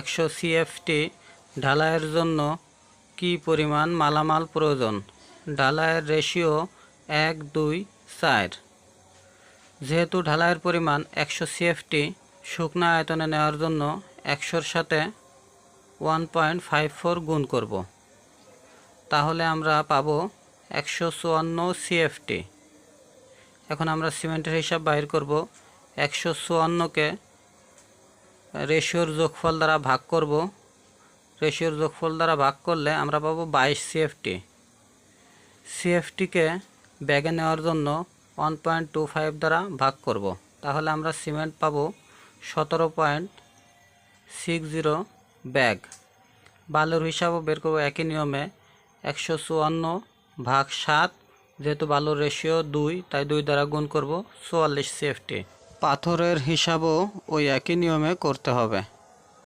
একশো সিএফটি ঢালাইয়ের জন্য কি পরিমাণ মালামাল প্রয়োজন? ঢালাইয়ের রেশিও এক, দুই, চার। যেহেতু ঢালাইয়ের পরিমাণ একশো সিএফটি, শুকনো আয়তনে নেওয়ার জন্য একশোর সাথে ওয়ান পয়েন্ট ফাইভ ফোর গুণ করব। তাহলে আমরা পাব একশো চুয়ান্ন সিএফটি। এখন আমরা সিমেন্টের হিসাব বাইর করব। একশো চুয়ান্নকে রেশিওর যোগফল দ্বারা ভাগ করব। রেশিওর যোগফল দ্বারা ভাগ করলে আমরা পাবো বাইশ সিএফটি সিএফটিকে ব্যাগে নেওয়ার জন্য ওয়ান পয়েন্ট টু ফাইভ দ্বারা ভাগ করব। তাহলে আমরা সিমেন্ট পাবো সতেরো পয়েন্ট সিক্স জিরো ব্যাগ। বালুর হিসাবও বের করব একই নিয়মে একশো চুয়ান্ন ভাগ সাত, যেহেতু বালুর রেশিও দুই, তাই দুই দ্বারা গুণ করব চুয়াল্লিশ সিএফটি পাথরের হিসাবও ওই একই নিয়মে করতে হবে।